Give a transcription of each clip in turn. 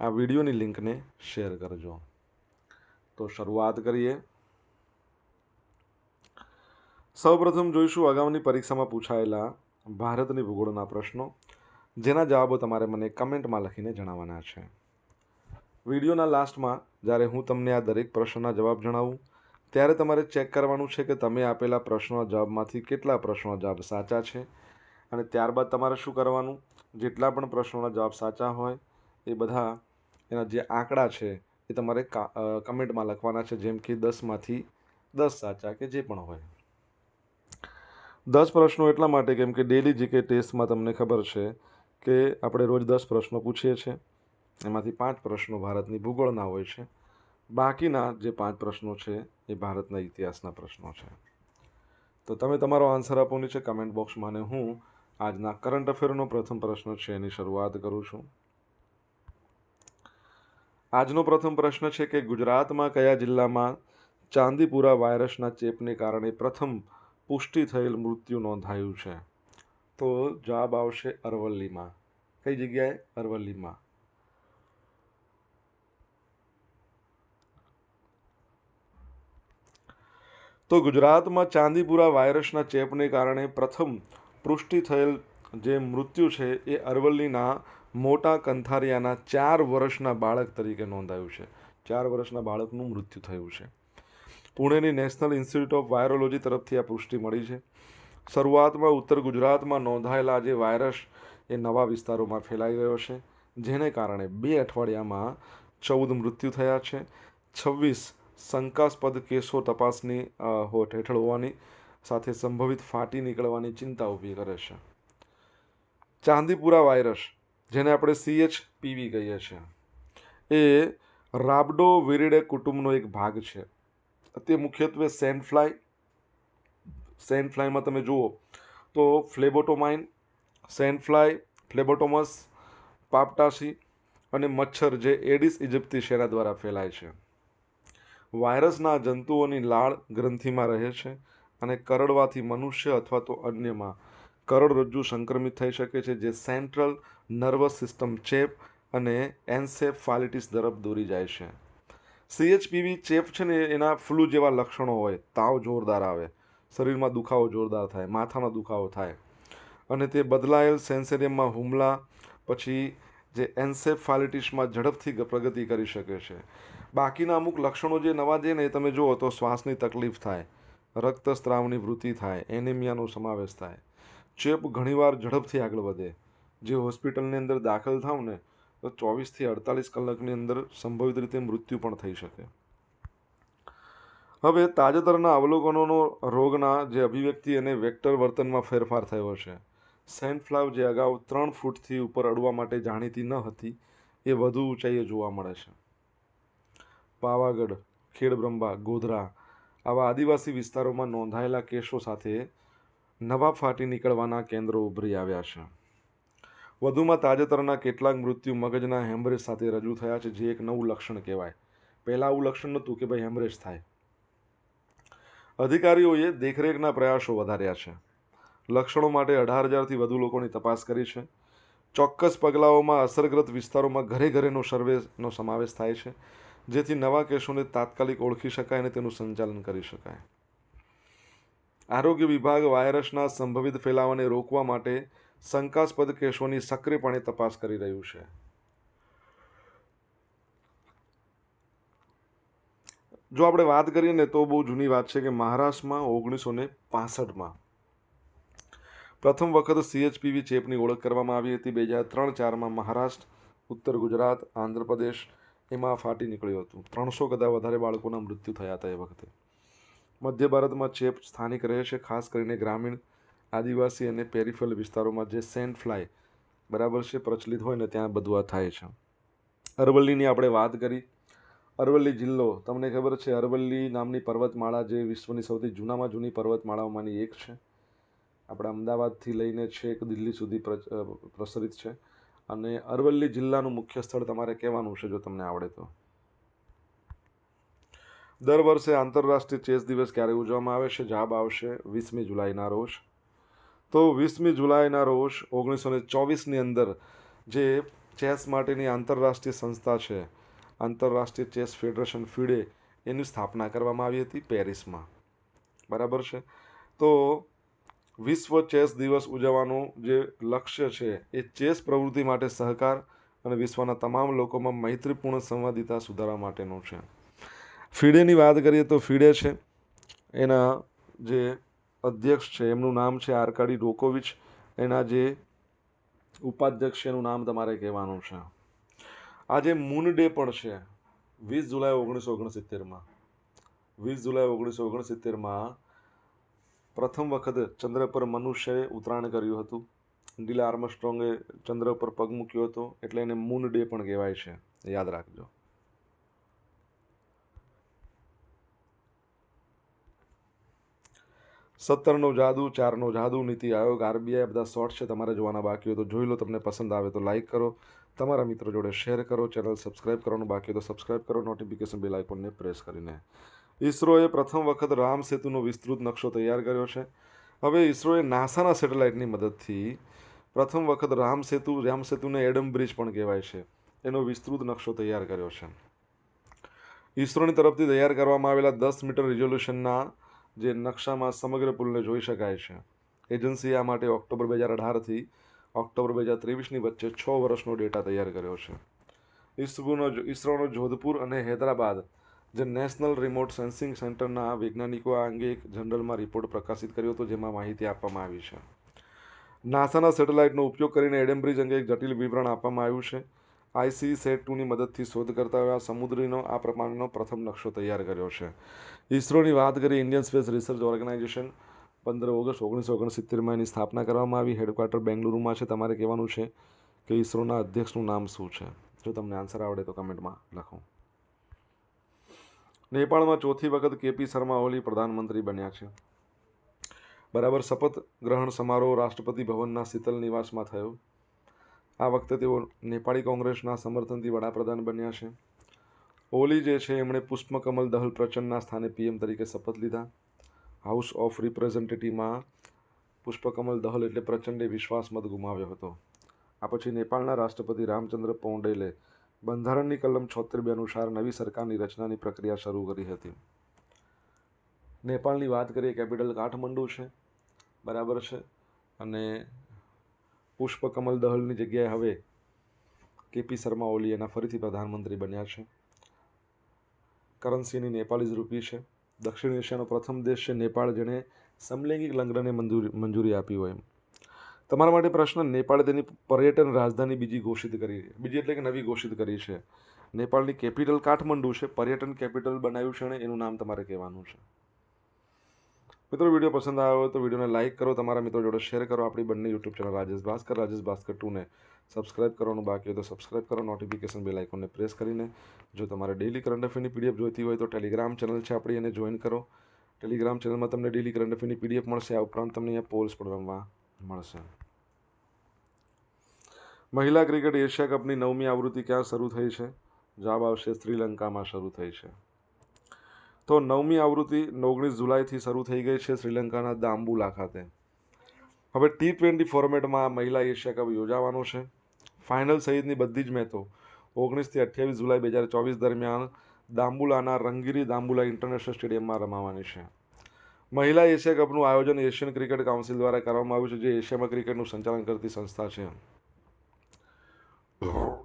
આ વિડીયોની લિંકને શેર કરજો. તો શરૂઆત કરીએ. સૌપ્રથમ જોઈશું અગાઉની પરીક્ષામાં પૂછાયેલા ભારતની ભૂગોળના પ્રશ્નો, જેના જવાબો તમારે મને કમેન્ટમાં લખીને જણાવવાના છે. વિડીયોના લાસ્ટમાં, જ્યારે હું તમને આ દરેક પ્રશ્નના જવાબ જણાવું, ત્યારે તમારે ચેક કરવાનું છે કે તમે આપેલા પ્રશ્નોના જવાબમાંથી કેટલા પ્રશ્નોના જવાબ સાચા છે અને ત્યારબાદ તમારે શું કરવાનું? જેટલા પણ પ્રશ્નોના જવાબ સાચા હોય, એ બધા એના જે આંકડા છે એ તમારે કમેન્ટમાં લખવાના છે, જેમ કે દસમાંથી દસ સાચા કે જે પણ હોય. દસ પ્રશ્નો એટલા માટે કેમ કે ડેલી જીકે ટેસ્ટમાં તમને ખબર છે કે આપણે રોજ દસ પ્રશ્નો પૂછીએ છીએ, એમાંથી પાંચ પ્રશ્નો ભારતની ભૂગોળના હોય છે. બાકીના જે પાંચ પ્રશ્નો છે એ ભારતના ઇતિહાસના પ્રશ્નો છે. તો તમે તમારો આન્સર આપો નીચે કમેન્ટ બોક્સમાં અને હું આજના કરંટ અફેરનો પ્રથમ પ્રશ્ન છે એની શરૂઆત કરું છું. આજનો પ્રથમ પ્રશ્ન છે કે ગુજરાતમાં કયા જિલ્લામાં ચાંદીપુરા વાયરસના ચેપને કારણે પ્રથમ પુષ્ટિ થયેલ મૃત્યુ નોંધાયું છે? તો જવાબ આવશે અરવલ્લીમાં. કઈ જગ્યાએ? અરવલ્લીમાં. તો ગુજરાતમાં ચાંદીપુરા વાયરસના ચેપને કારણે પ્રથમ પુષ્ટિ થયેલ જે મૃત્યુ છે એ અરવલ્લીના મોટા કંથારિયાના ચાર વર્ષના બાળક તરીકે નોંધાયું છે. ચાર વર્ષના બાળકનું મૃત્યુ થયું છે. પુણેની નેશનલ ઇન્સ્ટિટ્યૂટ ઓફ વાયરોલોજી તરફથી આ પુષ્ટિ મળી છે. શરૂઆતમાં ઉત્તર ગુજરાતમાં નોંધાયેલા જે વાયરસ એ નવા વિસ્તારોમાં ફેલાઈ ગયો છે. જેને કારણે બે અઠવાડિયામાં ચૌદ મૃત્યુ થયા છે. છવ્વીસ શંકાસ્પદ કેસો તપાસની હોઠ હેઠળ હોવાની સાથે સંભવિત ફાટી નીકળવાની ચિંતા ઊભી કરે છે. ચાંદીપુરા વાયરસ જેને આપણે સીએચ પીવી કહીએ છીએ. એ રાબડો વિરિડે કુટુંબનો એક ભાગ છે. તે મુખ્યત્વે સેન્ડફ્લાય ફ્લાય સેન્ડ ફ્લાયમાં તમે જુઓ તો ફ્લેબોટોમાઇન સેન્ડફ્લાય ફ્લેબોટોમસ પાપટાસી અને મચ્છર જે એડિસ ઇજિપ્તી શેરા દ્વારા ફેલાય છે. વાયરસના જંતુઓની લાળ ગ્રંથિમાં રહે છે અને કરડવાથી મનુષ્ય અથવા તો અન્યમાં કરોડરજ્જુ સંક્રમિત થઈ શકે છે, જે સેન્ટ્રલ નર્વસ સિસ્ટમ ચેપ અને એન્સેફાલિટીસ તરફ દોરી જાય છે. સીએચપીવી ચેપ છે ને, એના ફ્લૂ જેવા લક્ષણો હોય. તાવ જોરદાર આવે. શરીરમાં દુખાવો જોરદાર થાય. માથાનો દુખાવો થાય. અને તે બદલાયેલ સેન્સેરિયમમાં હુમલા પછી જે એન્સેફાલિટીસમાં ઝડપથી પ્રગતિ કરી શકે છે. બાકીના અમુક લક્ષણો જે નવા જે ને, એ તમે જુઓ તો શ્વાસની તકલીફ થાય. રક્તસ્રાવની વૃત્તિ થાય. એનિમિયાનો સમાવેશ થાય. ચેપ ઘણીવાર ઝડપથી આગળ વધે. જે હોસ્પિટલની અંદર દાખલ થાવ ને, તો ચોવીસથી અડતાલીસ કલાકની અંદર સંભવિત રીતે મૃત્યુ પણ થઈ શકે. હવે તાજેતરના અવલોકનોનો રોગના જે અભિવ્યક્તિ અને વેક્ટર વર્તનમાં ફેરફાર થયો છે સેન્ડફ્લાવ જે અગાઉ ત્રણ ફૂટથી ઉપર અડવા માટે જાણીતી ન હતી, એ વધુ ઊંચાઈએ જોવા મળે છે. પાવાગઢ, ખેડબ્રહ્મા, ગોધરા આવા આદિવાસી વિસ્તારોમાં નોંધાયેલા કેસો સાથે નવા ફાટી નીકળવાના કેન્દ્રો ઉભરી આવ્યા છે. વધુમાં તાજેતરના કેટલાક મૃત્યુ મગજના હેમરેજ સાથે રજૂ થયા છે, જે એક નવું લક્ષણ કહેવાય. પહેલાં આવું લક્ષણ નહોતું કે ભાઈ હેમરેજ થાય. અધિકારીઓએ દેખરેખના પ્રયાસો વધાર્યા છે. લક્ષણો માટે અઢાર હજારથી વધુ લોકોની તપાસ કરી છે. ચોક્કસ પગલાઓમાં અસરગ્રસ્ત વિસ્તારોમાં ઘરે ઘરેનો સર્વેનો સમાવેશ થાય છે, જેથી નવા કેસોને તાત્કાલિક ઓળખી શકાય અને તેનું સંચાલન કરી શકાય. આરોગ્ય વિભાગ વાયરસના સંભવિત ફેલાવાને રોકવા માટે શંકાસ્પદ કેસોની સક્રિયપણે તપાસ કરી રહ્યું છે. જો આપણે વાત કરીએ ને તો બહુ જૂની વાત છે કે મહારાષ્ટ્રમાં ઓગણીસો ને પાસઠમાં પ્રથમ વખત સીએચપીવી ચેપની ઓળખ કરવામાં આવી હતી. બે હજાર ત્રણ ચારમાં મહારાષ્ટ્ર, ઉત્તર ગુજરાત આંધ્રપ્રદેશ એમાં ફાટી નીકળ્યું હતું. ત્રણસો કરતાં વધારે બાળકોના મૃત્યુ થયા હતા એ વખતે. મધ્ય ભારતમાં ચેપ સ્થાનિક રહે છે ખાસ કરીને ગ્રામીણ, આદિવાસી અને પેરિફેરલ વિસ્તારોમાં જે સેન્ટ ફ્લાય બરાબર છે, પ્રચલિત હોય ને ત્યાં બધું આ થાય છે. અરવલ્લીની આપણે વાત કરી. અરવલ્લી જિલ્લો, તમને ખબર છે, અરવલ્લી નામની પર્વતમાળા જે વિશ્વની સૌથી જૂનામાં જૂની પર્વતમાળાઓમાંની એક છે. આપણા અમદાવાદથી લઈને છેક દિલ્હી સુધી પ્રસરિત છે. અને અરવલ્લી જિલ્લાનું મુખ્ય સ્થળ તમારે કહેવાનું છે, જો તમને આવડે તો. દર વર્ષે આંતરરાષ્ટ્રીય ચેસ દિવસ ક્યારે ઉજવવામાં આવે છે? જવાબ આવશે વીસમી જુલાઈના રોજ. તો વીસમી જુલાઈના રોજ ઓગણીસો ને ચોવીસની અંદર જે ચેસ માટેની આંતરરાષ્ટ્રીય સંસ્થા છે, આંતરરાષ્ટ્રીય ચેસ ફેડરેશન ફીડે એની સ્થાપના કરવામાં આવી હતી પેરિસમાં. બરાબર છે? તો વિશ્વ ચેસ દિવસ ઉજવવાનું જે લક્ષ્ય છે એ ચેસ પ્રવૃત્તિ માટે સહકાર અને વિશ્વના તમામ લોકોમાં મૈત્રીપૂર્ણ સંવાદિતા સુધારવા માટેનું છે. ફીડેની વાત કરીએ તો ફીડે છે. એના જે અધ્યક્ષ છે, એમનું નામ છે આર્કાડી ડોકોવિચ. એના જે ઉપાધ્યક્ષ છે, એનું નામ તમારે કહેવાનું છે. આજે મૂન ડે પણ છે, વીસ જુલાઈ ઓગણીસો ઓગણસિત્તેરમાં. વીસ જુલાઈ ઓગણીસો ઓગણસિત્તેરમાં પ્રથમ વખત ચંદ્ર પર મનુષ્યએ ઉતરાણ કર્યું હતું. ડીલ આર્મસ્ટ્રોંગે ચંદ્ર પર પગ મૂક્યો હતો, એટલે એને મૂન ડે પણ કહેવાય છે. યાદ રાખજો. સત્તરનો જાદુ, ચારનો જાદુ નીતિ આયોગ, આરબીઆઈ બધા શોર્ટ છે, તમારે જોવાના બાકી હોય તો જોઈ લો, તમને પસંદ આવે તો લાઇક કરો. તમારા મિત્રો જોડે શેર કરો, ચેનલ સબસ્ક્રાઇબ કરવાનું બાકી હોય તો સબસ્ક્રાઇબ કરો, નોટિફિકેશન બેલ આઇકોનને પ્રેસ કરીને. ઇસરોએ પ્રથમ વખત રામ સેતુનો વિસ્તૃત નકશો તૈયાર કર્યો છે. હવે ઇસરોએ નાસાના સેટેલાઇટની મદદથી પ્રથમ વખત રામ સેતુ, રામ સેતુને એડમ બ્રિજ પણ કહેવાય છે. એનો વિસ્તૃત નકશો તૈયાર કર્યો છે. ઇસરોની તરફથી તૈયાર કરવામાં આવેલા દસ મીટર રિઝોલ્યુશનના જે નકશામાં સમગ્ર પુલને જોઈ શકાય છે. એજન્સીએ આ માટે ઓક્ટોબર બે હજાર અઢારથી ઓક્ટોબર બે હજાર ત્રેવીસની વચ્ચે છ વર્ષનો ડેટા તૈયાર કર્યો છે. ઇસરોનો ઇસરોનો જોધપુર અને હૈદરાબાદ જે નેશનલ રિમોટ સેન્સિંગ સેન્ટરના વૈજ્ઞાનિકો આ અંગે એક જનરલમાં રિપોર્ટ પ્રકાશિત કર્યો હતો જેમાં માહિતી આપવામાં આવી છે. નાસાના સેટેલાઇટનો ઉપયોગ કરીને એડેમ્બ્રિજ અંગે એક જટિલ વિવરણ આપવામાં આવ્યું છે. આઈસી સેટ ટુની મદદથી શોધકર્તાઓએ આ સમુદ્રીનો આ પ્રમાણનો પ્રથમ નકશો તૈયાર કર્યો છે. ઇસરોની વાત કરીએ ઇન્ડિયન સ્પેસ રિસર્ચ ઓર્ગેનાઇઝેશન પંદર ઓગસ્ટ ઓગણીસો ઓગણસિત્તેરમાં એની સ્થાપના કરવામાં આવી. હેડક્વાર્ટર બેંગલુરુમાં છે. તમારે કહેવાનું છે કે ઇસરોના અધ્યક્ષનું નામ શું છે? જો તમને આન્સર આવડે તો કમેન્ટમાં લખો. નેપાળમાં ચોથી વખત કેપી શર્મા ઓલી પ્રધાનમંત્રી બન્યા છે. બરાબર શપથ ગ્રહણ સમારોહ રાષ્ટ્રપતિ ભવનના શીતલ નિવાસમાં થયો. આ વખતે તેઓ નેપાળી કોંગ્રેસના સમર્થનથી વડાપ્રધાન બન્યા છે. ઓલી જે છે, એમણે પુષ્પકમલ દહલ પ્રચંડના સ્થાને પીએમ તરીકે શપથ લીધા. હાઉસ ઓફ રિપ્રેઝેન્ટેટિવમાં પુષ્પકમલ દહલ એટલે પ્રચંડે વિશ્વાસમત ગુમાવ્યો હતો. આ પછી નેપાળના રાષ્ટ્રપતિ રામચંદ્ર પૌંડેલે બંધારણની કલમ છોતેર બે અનુસાર નવી સરકારની રચનાની પ્રક્રિયા શરૂ કરી હતી. નેપાળની વાત કરીએ, કેપિટલ કાઠમંડુ છે. બરાબર છે. અને પુષ્પકમલ દહલની જગ્યાએ હવે કેપી શર્મા ઓલી એના ફરીથી પ્રધાનમંત્રી બન્યા છે. કરન્સીની નેપાળીઝ રૂપી છે. દક્ષિણ એશિયાનો પ્રથમ દેશ છે નેપાળ જેણે સમલૈંગિક લગ્નને મંજૂરી મંજૂરી આપી હોય એમ. તમારા માટે પ્રશ્ન, નેપાળે તેની પર્યટન રાજધાની બીજી ઘોષિત કરી, બીજી એટલે કે નવી ઘોષિત કરી છે. નેપાળની કેપિટલ કાઠમંડુ છે. પર્યટન કેપિટલ બનાવ્યું છે અને એનું નામ તમારે કહેવાનું છે. મિત્રો, વીડિયો પસંદ આવ્યો તો વિડીયોને લાઇક કરો, તમારા મિત્રો જોડે શેર કરો. આપણી બંને યુટ્યુબ ચેનલ રાજેશ ભાસ્કર રાજેશ ભાસ્કર ટુને સબસ્ક્રાઇબ કરવાનું બાકી હોય તો સબસ્ક્રાઇબ કરો. નોટિફિકેશન બેલ આઇકોનને પ્રેસ કરીને જો તમારે ડેલી કરંટ અફેરની પીડીએફ જોઈતી હોય તો ટેલિગ્રામ ચેનલ છે આપણી, એને જોઈન કરો. ટેલિગ્રામ ચેનલમાં તમને ડેલી કરંટ અફેરની પીડીએફ મળશે. આ ઉપરાંત તમને અહીંયા પોલ્સ પણ રમવા મળશે. મહિલા ક્રિકેટ એશિયા કપની નવમી આવૃત્તિ ક્યાં શરૂ થઈ છે? જવાબ આવશે શ્રીલંકામાં શરૂ થઈ છે. તો નવમી આવૃત્તિ ઓગણીસ જુલાઈથી શરૂ થઈ ગઈ છે શ્રીલંકાના દાંબુલા ખાતે. હવે ટી ટ્વેન્ટી ફોર્મેટમાં મહિલા એશિયા કપ યોજાવાનો છે. ફાઇનલ સહિતની બધી જ મેચો ઓગણીસથી અઠ્યાવીસ જુલાઈ બે હજાર ચોવીસ દરમિયાન દાંબુલાના રંગીરી દાંબુલા ઇન્ટરનેશનલ સ્ટેડિયમમાં રમાવાની છે. મહિલા એશિયા કપનું આયોજન એશિયન ક્રિકેટ કાઉન્સિલ દ્વારા કરવામાં આવ્યું છે, જે એશિયામાં ક્રિકેટનું સંચાલન કરતી સંસ્થા છે.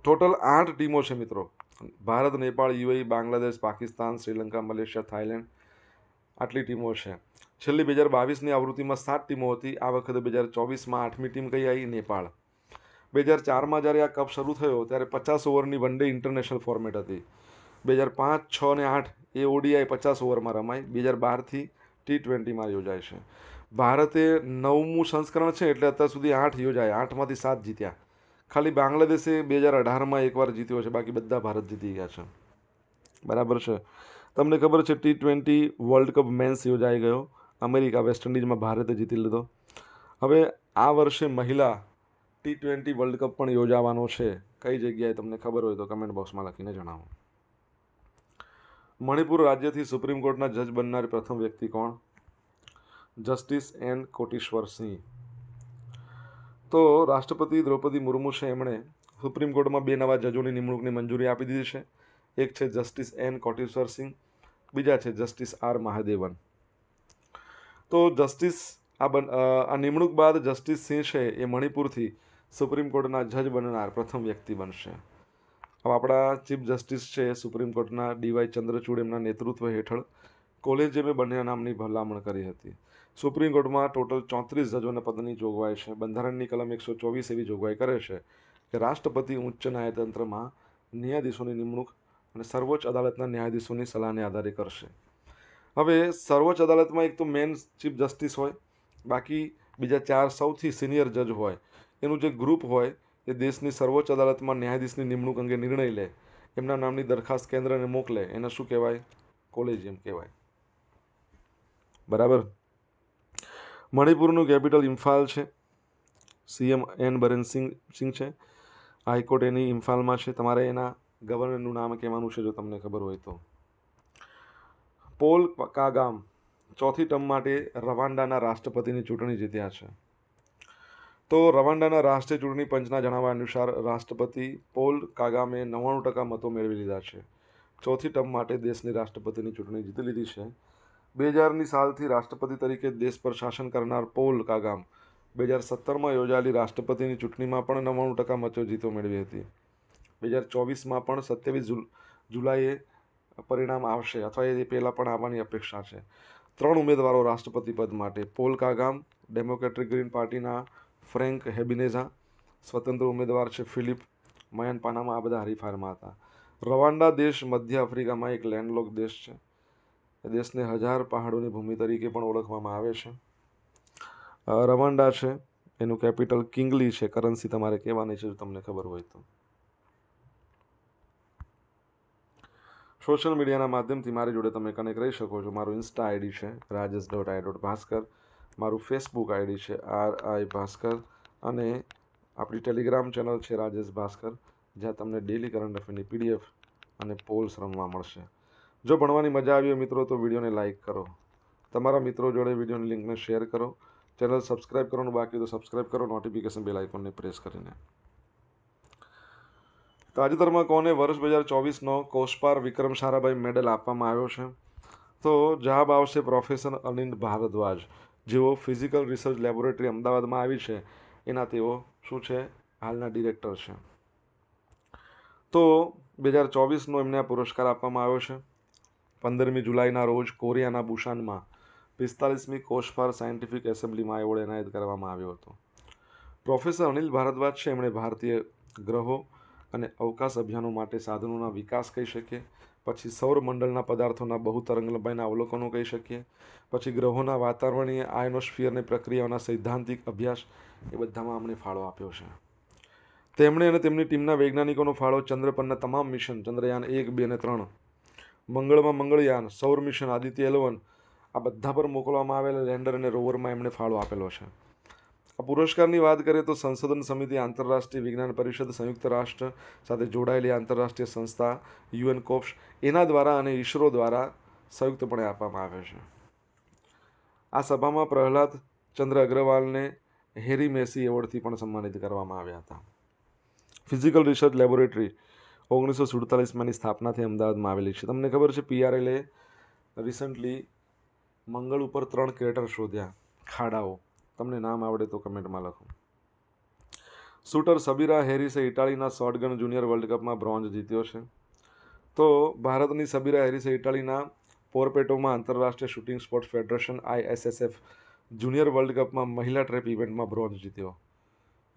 ટોટલ આઠ ટીમો છે મિત્રો. Bharat, Nepal, UAE, Bangladesh, Pakistan, Sri Lanka, Malaysia Thailand આટલી ટીમો છે. છેલ્લી બે હજાર બાવીસની આવૃત્તિમાં સાત ટીમો હતી. આ વખતે બે હજાર ચોવીસમાં આઠમી ટીમ કઈ આવી? નેપાળ. બે હજાર ચારમાં જ્યારે આ કપ શરૂ થયો, ત્યારે પચાસ ઓવરની વન ડે ઇન્ટરનેશનલ ફોર્મેટ હતી. બે હજાર પાંચ, છ અને આઠ એ ઓડીઆઈ પચાસ ઓવરમાં રમાય બે હજાર બારથી ટી ટ્વેન્ટીમાં યોજાય છે. ભારતે નવમું સંસ્કરણ છે, એટલે અત્યાર સુધી આઠ યોજાય. આઠમાંથી સાત જીત્યા. ખાલી બાંગ્લાદેશે બે હજાર અઢારમાં એકવાર જીત્યો છે, બાકી બધા ભારત જીતી ગયા છે. બરાબર છે. તમને ખબર છે T twenty World Cup men's યોજાઈ ગયો. અમેરિકા વેસ્ટ ઇન્ડિઝમાં ભારતે જીતી લીધો. હવે આ વર્ષે મહિલા ટી ટ્વેન્ટી વર્લ્ડ કપ પણ યોજાવાનો છે. કઈ જગ્યાએ તમને ખબર હોય તો કમેન્ટ બોક્સમાં લખીને જણાવો. મણિપુર રાજ્યથી સુપ્રીમ કોર્ટના જજ બનનાર પ્રથમ વ્યક્તિ કોણ? જસ્ટિસ એન કોટેશ્વર સિંહ તો રાષ્ટ્રપતિ દ્રૌપદી મુર્મુ છે એમણે સુપ્રીમ કોર્ટમાં બે નવા જજોની નિમણૂકની મંજૂરી આપી દીધી છે. એક છે જસ્ટિસ એન કોટેશ્વર સિંહ, બીજા છે જસ્ટિસ આર મહાદેવન. તો જસ્ટિસ આ બન આ નિમણૂક બાદ જસ્ટિસ સિંહ છે એ મણિપુરથી સુપ્રીમ કોર્ટના જજ બનનાર પ્રથમ વ્યક્તિ બનશે. હવે આપણા ચીફ જસ્ટિસ છે સુપ્રીમ કોર્ટના ડીવાય ચંદ્રચૂડ એમના નેતૃત્વ હેઠળ કોલેજિયમે બંને નામની ભલામણ કરી હતી. સુપ્રીમ કોર્ટમાં ટોટલ ચોત્રીસ જજોના પદની જોગવાઈ છે. બંધારણની કલમ એકસો ચોવીસ એવી જોગવાઈ કરે છે કે રાષ્ટ્રપતિ ઉચ્ચ ન્યાયતંત્રમાં ન્યાયાધીશોની નિમણૂક અને સર્વોચ્ચ અદાલતના ન્યાયાધીશોની સલાહને આધારે કરશે. હવે સર્વોચ્ચ અદાલતમાં એક તો મેન ચીફ જસ્ટિસ હોય, બાકી બીજા ચાર સૌથી સિનિયર જજ હોય. એનું જે ગ્રુપ હોય એ દેશની સર્વોચ્ચ અદાલતમાં ન્યાયાધીશની નિમણૂક અંગે નિર્ણય લે, એમના નામની દરખાસ્ત કેન્દ્રને મોકલે, એને શું કહેવાય? કોલેજિયમ કહેવાય. બરાબર? મણિપુરનું કેપિટલ ઇમ્ફાલ છે. સીએમ એન બરેન સિંહ સિંહ છે. હાઈકોર્ટ એની ઇમ્ફાલમાં છે. તમારે એના ગવર્નરનું નામ કહેવાનું છે જો તમને ખબર હોય તો. પોલ કાગામ ચોથી ટર્મ માટે રવાન્ડાના રાષ્ટ્રપતિની ચૂંટણી જીત્યા છે. તો રવાન્ડાના રાષ્ટ્રીય ચૂંટણી પંચના જણાવ્યા અનુસાર રાષ્ટ્રપતિ પોલ કાગામે નવ્વાણું ટકા મતો મેળવી લીધા છે. ચોથી ટર્મ માટે દેશની રાષ્ટ્રપતિની ચૂંટણી જીતી લીધી છે. બે હજારની સાલથી રાષ્ટ્રપતિ તરીકે દેશ પર શાસન કરનાર પોલ કાગામ બે હજાર સત્તરમાં યોજાયેલી રાષ્ટ્રપતિની ચૂંટણીમાં પણ નવ્વાણું ટકા મતો જીતો મેળવી હતી. બે હજાર ચોવીસમાં પણ સત્યાવીસ જુલાઈએ પરિણામ આવશે અથવા એ પહેલાં પણ આવવાની અપેક્ષા છે. ત્રણ ઉમેદવારો રાષ્ટ્રપતિ પદ માટે. પોલ કાગામ, ડેમોક્રેટિક ગ્રીન પાર્ટીના ફ્રેન્ક હેબિનેઝા, સ્વતંત્ર ઉમેદવાર છે ફિલિપ મયન પાનામાં આ બધા હરીફારમાં હતા. રવાન્ડા દેશ મધ્ય આફ્રિકામાં એક લેન્ડલોક દેશ છે. દેશને હજાર પહાડોની ભૂમિ તરીકે પણ ઓળખવામાં આવે છે. રવાંડા છે, એનું કેપિટલ કિંગલી છે, કરન્સી તમારે કહેવાની છે, જો તમને ખબર હોય તો. સોશિયલ મીડિયાના માધ્યમથી મારી જોડે તમે કનેક્ટ રહી શકો છો. મારું ઇન્સ્ટા આઈડી છે Rajesh dot I dot Bhaskar. મારું ફેસબુક આઈડી છે, આર આઈ ભાસ્કર. અને આપણી ટેલિગ્રામ ચેનલ છે, રાજેશ ભાસ્કર, જ્યાં તમને ડેલી કરંટ અફેરની પીડીએફ અને પોલ્સ રમવા મળશે. જો ભણવાની મજા આવી હોય મિત્રો, તો વિડીયોને લાઇક કરો. તમારા મિત્રો જોડે વિડીયોની લિંકને શેર કરો. ચેનલ સબસ્ક્રાઇબ કરવાનું બાકી તો સબસ્ક્રાઇબ કરો નોટિફિકેશન બેલ આઇકોનને પ્રેસ કરીને. તાજેતરમાં કોને વર્ષ બે હજાર ચોવીસનો કોસ્પાર વિક્રમ સારાભાઈ મેડલ આપવામાં આવ્યો છે. તો જવાબ આવશે પ્રોફેસર અનિલ ભારદ્વાજ, જેઓ ફિઝિકલ રિસર્ચ લેબોરેટરી અમદાવાદમાં આવી છે. એના તેઓ શું છે? હાલના ડિરેક્ટર છે. તો બે હજાર ચોવીસનો એમને આ પુરસ્કાર આપવામાં આવ્યો છે. પંદરમી જુલાઈના રોજ કોરિયાના બુશાનમાં પિસ્તાલીસમી કોસ્પાર સાયન્ટિફિક એસેમ્બલીમાં એવોર્ડ એનાયત કરવામાં આવ્યો હતો. પ્રોફેસર અનિલ ભારદ્વાજ છે. એમણે ભારતીય ગ્રહો અને અવકાશ અભિયાનો માટે સાધનોના વિકાસ કહી શકીએ, પછી સૌરમંડળના પદાર્થોના બહુ તરંગલંબાઈના અવલોકનો કહી શકીએ, પછી ગ્રહોના વાતાવરણીય આયનોસ્ફિયરની પ્રક્રિયાઓના સૈદ્ધાંતિક અભ્યાસ, એ બધામાં અમને ફાળો આપ્યો છે. તેમણે અને તેમની ટીમના વૈજ્ઞાનિકોનો ફાળો ચંદ્ર પરના તમામ મિશન, ચંદ્રયાન એક, બે અને ત્રણ મંગળમાં મંગળયાન, સૌર મિશન, આદિત્ય એલેવન, આ બધા પર મોકલવામાં આવેલા લેન્ડર અને રોવરમાં એમણે ફાળો આપેલો છે. આ પુરસ્કારની વાત કરીએ તો સંશોધન સમિતિ, આંતરરાષ્ટ્રીય વિજ્ઞાન પરિષદ, સંયુક્ત રાષ્ટ્ર સાથે જોડાયેલી આંતરરાષ્ટ્રીય સંસ્થા, યુએન કોપ્સ, એના દ્વારા અને ઈસરો દ્વારા સંયુક્તપણે આપવામાં આવે છે. આ સભામાં પ્રહલાદ ચંદ્ર અગ્રવાલને હેરી મેસી એવોર્ડથી પણ સન્માનિત કરવામાં આવ્યા હતા. ફિઝિકલ રિસર્ચ લેબોરેટરી ઓગણીસો સુડતાલીસમાંની સ્થાપનાથી અમદાવાદમાં આવેલી છે. તમને ખબર છે પીઆરએલએ રિસન્ટલી મંગળ ઉપર ત્રણ ક્રેટર શોધ્યા, ખાડાઓ. તમને નામ આવડે તો કમેન્ટમાં લખો. શૂટર સબીરા હેરિસે ઇટાલીના શોટગન જુનિયર વર્લ્ડ કપમાં બ્રોન્ઝ જીત્યો છે. તો ભારતની સબીરા હેરિસે ઇટાલીના પોરપેટોમાં આંતરરાષ્ટ્રીય shooting sports federation ISSF junior world કપમાં મહિલા ટ્રેપ ઇવેન્ટમાં બ્રોન્ઝ જીત્યો.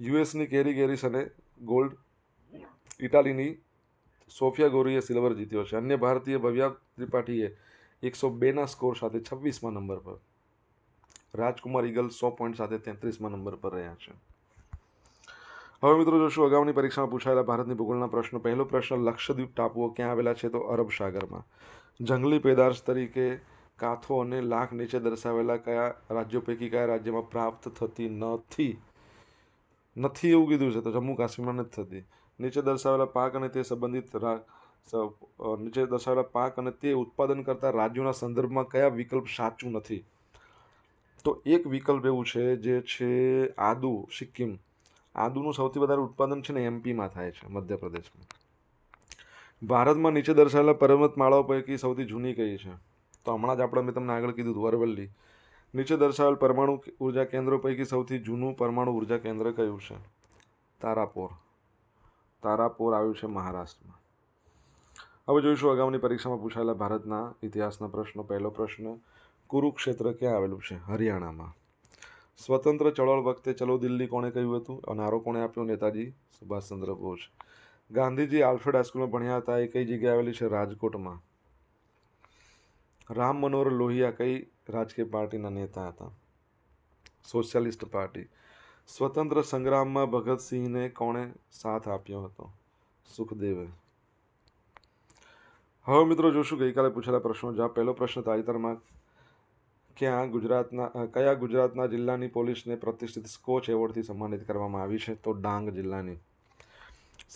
યુએસની કેરી ગેરિસને ગોલ્ડ ઇટાલીની સોફિયા ગોરીએ સિલ્વર જીત્યો છે. અન્ય ભારતીય ભવ્યા ત્રિપાઠીએ એકસો બેના સ્કોર સાથે છવ્વીસમાં નંબર પર. રાજકુમાર ઈગલ સો પોઈન્ટ સાથે તેત્રીસમાં નંબર પર રહ્યા છે. હવે મિત્રો જોશું, અગાઉની પરીક્ષામાં પૂછાયેલા ભારતની ભૂગોળના પ્રશ્નો. પહેલો પ્રશ્ન, લક્ષદ્વીપ ટાપુઓ ક્યાં આવેલા છે? તો અરબ સાગરમાં. જંગલી પેદાશ તરીકે કાથો અને લાખ નીચે દર્શાવેલા કયા રાજ્યો પૈકી કયા રાજ્યમાં પ્રાપ્ત થતી નથી? નથી એવું કીધું છે, તો જમ્મુ કાશ્મીરમાં નથી થતી. નીચે દર્શાવેલા પાક અને તે સંબંધિત નીચે દર્શાવેલા પાક અને તે ઉત્પાદન કરતા રાજ્યોના સંદર્ભમાં કયા વિકલ્પ સાચું નથી? તો એક વિકલ્પ એવું છે જે છે આદુ, સિક્કિમ. આદુનું સૌથી વધારે ઉત્પાદન છે ને એમપીમાં થાય છે, મધ્યપ્રદેશમાં. ભારતમાં નીચે દર્શાવેલા પર્વતમાળાઓ પૈકી સૌથી જૂની કઈ છે? તો હમણાં જ આપણે મેં તમને આગળ કીધું હતું અરવલ્લી નીચે દર્શાવેલ પરમાણુ ઊર્જા કેન્દ્રો પૈકી સૌથી જૂનું પરમાણુ ઊર્જા કેન્દ્ર કયું છે? તારાપોર. તારાપોર આવ્યું છે મહારાષ્ટ્રમાં. હવે જોઈશું અગાઉની પરીક્ષામાં પૂછાયેલા ભારતના ઇતિહાસના પ્રશ્નો. પહેલો પ્રશ્ન, કુરુક્ષેત્ર ક્યાં આવેલું છે? હરિયાણામાં. સ્વતંત્ર ચળવળ વખતે, ચલો દિલ્હી કોણે કહ્યું હતું? અને આરો કોણે આપ્યો? નેતાજી સુભાષચંદ્ર બોઝ. ગાંધીજી આલ્ફ્રેડ હાઈસ્કૂલમાં ભણ્યા હતા. એ કઈ જગ્યાએ આવેલી છે? રાજકોટમાં. રામ મનોહર લોહિયા કઈ રાજકીય પાર્ટીના નેતા હતા? Socialist party. સ્વતંત્ર સંગ્રામમાં ભગતસિંહને કોણે સાથ આપ્યો હતો? સુખદેવે. હવે મિત્રો જોશું, ગઈકાલે પૂછેલા પ્રશ્નો. જવાબ પહેલો પ્રશ્ન તાજેતરમાં ક્યાં ગુજરાતના કયા ગુજરાતના જિલ્લાની પોલીસને પ્રતિષ્ઠિત સ્કોચ એવોર્ડથી સન્માનિત કરવામાં આવી છે? તો ડાંગ જિલ્લાની.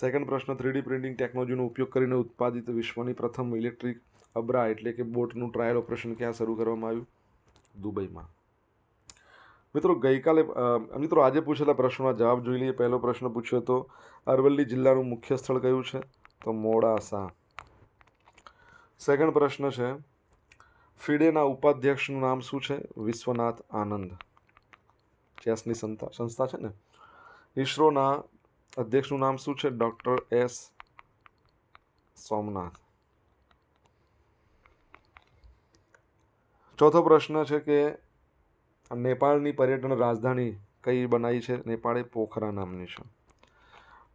સેકન્ડ પ્રશ્ન, થ્રીડી પ્રિન્ટિંગ ટેકનોલોજીનો ઉપયોગ કરીને ઉત્પાદિત વિશ્વની પ્રથમ ઇલેક્ટ્રિક અબરા એટલે કે બોટનું ટ્રાયલ ઓપરેશન ક્યાં શરૂ કરવામાં આવ્યું? દુબઈમાં. મિત્રો, ગઈકાલે મિત્રો, આજે પૂછેલા પ્રશ્નોના જવાબ જોઈ લઈએ. પહેલો પ્રશ્ન પૂછ્યો તો અરવલ્લી જિલ્લાનું મુખ્ય સ્થળ કયું છે? તો મોડાસા સેકન્ડ પ્રશ્ન છે, ફિડેના ઉપાધ્યક્ષનું નામ શું છે? વિશ્વનાથ આનંદ. ચેસની સંસ્થા સંસ્થા છે ને? ઈસરોના અધ્યક્ષનું નામ શું છે? Doctor S. સોમનાથ. ચોથો પ્રશ્ન છે કે નેપાળની પર્યટન રાજધાની કઈ બનાવી છે? નેપાળે પોખરા નામની છે.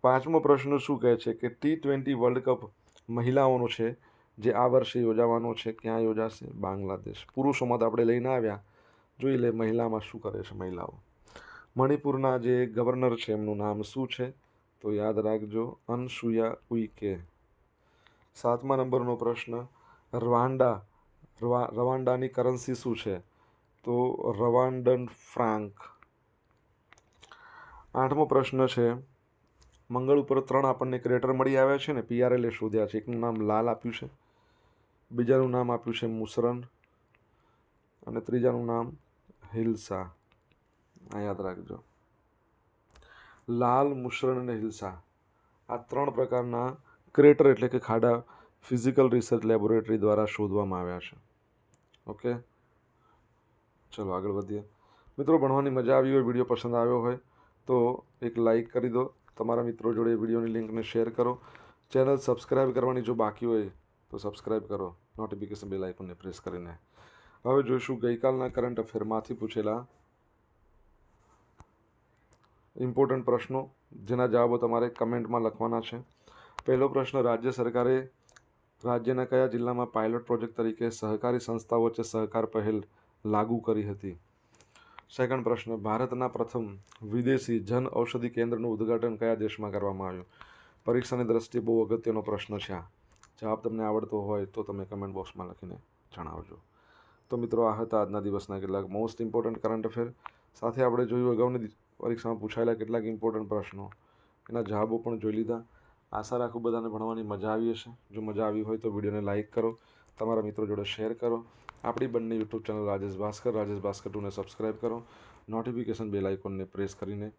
પાંચમો પ્રશ્ન શું કહે છે કે ટી ટ્વેન્ટી વર્લ્ડ કપ મહિલાઓનો છે, જે આ વર્ષે યોજાવાનો છે, ક્યાં યોજાશે? બાંગ્લાદેશ. પુરુષોમાં તો આપણે લઈને આવ્યા. જોઈ લે મહિલામાં શું કરે છે મહિલાઓ. મણિપુરના જે ગવર્નર છે, એમનું નામ શું છે? તો યાદ રાખજો, અનસુયા ઉઈકે. સાતમા નંબરનો પ્રશ્ન, રવાંડા રવાન્ડાની કરન્સી શું છે? તો રવાન્ડન ફ્રાન્ક આઠમો પ્રશ્ન છે, મંગળ ઉપર ત્રણ આપણને ક્રેટર મળી આવ્યા છે ને પીઆરએલએ શોધ્યા છે. એકનું નામ લાલ આપ્યું છે, બીજાનું નામ આપ્યું છે મુસરન, અને ત્રીજાનું નામ હિલ્સા. આ યાદ રાખજો. લાલ મુશરણ અને હિલ્સા. આ ત્રણ પ્રકારના ક્રેટર એટલે કે ખાડા ફિઝિકલ રિસર્ચ લેબોરેટરી દ્વારા શોધવામાં આવ્યા છે. ઓકે? ચલો આગળ વધીએ. મિત્રો, ભણવાની મજા આવી હોય, વીડિયો પસંદ આવ્યો હોય, તો એક લાઈક કરી દો. તમારા મિત્રો જોડે વિડીયોની લિંકને શેર કરો. ચેનલ સબસ્ક્રાઇબ કરવાની જો બાકી હોય, તો સબસ્ક્રાઇબ કરો. નોટિફિકેશન બેલ આઇકોનને પ્રેસ કરીને. હવે જોઈશું ગઈકાલના કરંટ અફેરમાંથી પૂછેલા ઇમ્પોર્ટન્ટ પ્રશ્નો, જેના જવાબો તમારે કમેન્ટમાં લખવાના છે. પહેલો પ્રશ્ન, રાજ્ય સરકારે રાજ્યના કયા જિલ્લામાં પાયલોટ પ્રોજેક્ટ તરીકે સહકારી સંસ્થાઓ વચ્ચે સહકાર પહેલ? લાગુ કરી હતી. સેકન્ડ પ્રશ્ન, ભારતના પ્રથમ વિદેશી જન ઔષધિ કેન્દ્રનું ઉદ્ઘાટન કયા દેશમાં કરવામાં આવ્યું? પરીક્ષાની દ્રષ્ટિએ બહુ અગત્યનો પ્રશ્ન છે આ. જવાબ તમને આવડતો હોય તો તમે કમેન્ટ બોક્સમાં લખીને જણાવજો. તો મિત્રો, આ હતા આજના દિવસના કેટલાક મોસ્ટ ઇમ્પોર્ટન્ટ કરંટ અફેર સાથે આપણે જોયું અગાઉની પરીક્ષામાં પૂછાયેલા કેટલાક ઇમ્પોર્ટન્ટ પ્રશ્નો. એના જવાબો પણ જોઈ લીધા. આશા રાખું બધાને ભણવાની મજા આવી હશે. જો મજા આવી હોય તો વિડીયોને લાઇક કરો. તમારા મિત્રો જોડે શેર કરો. આપણી બંને યુટ્યુબ ચેનલ રાજેશ ભાસ્કર રાજેશ ભાસ્કર ટુને સબસ્ક્રાઈબ કરો નોટિફિકેશન બેલ આઇકોનને પ્રેસ કરીને.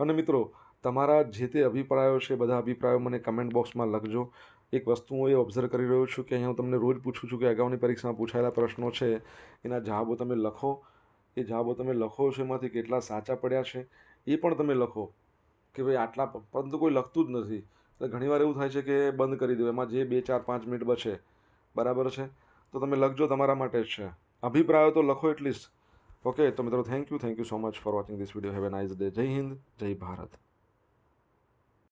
અને મિત્રો, તમારા જે તે અભિપ્રાયો છે, બધા અભિપ્રાયો મને કમેન્ટ બોક્સમાં લખજો. એક વસ્તુ હું એ ઓબ્ઝર્વ કરી રહ્યો છું કે અહીંયા હું તમને રોજ પૂછું છું કે અગાઉની પરીક્ષામાં પૂછાયેલા પ્રશ્નો છે, એના જવાબો તમે લખો. એ જવાબો તમે લખો છો, એમાંથી કેટલા સાચા પડ્યા છે, એ પણ તમે લખો. કે ભાઈ આટલા પરંતુ કોઈ લખતું જ નથી. એટલે ઘણીવાર એવું થાય છે કે બંધ કરી દો એમાં જે બે ચાર પાંચ મિનિટ બચે, બરાબર છે? તો તમે લખજો તમારા માટે જ છે. અભિપ્રાયો તો લખો એટલીસ્ટ. ઓકે તો મિત્રો thank you thank you so much for watching this video have a nice day Jai Hind, Jai Bharat.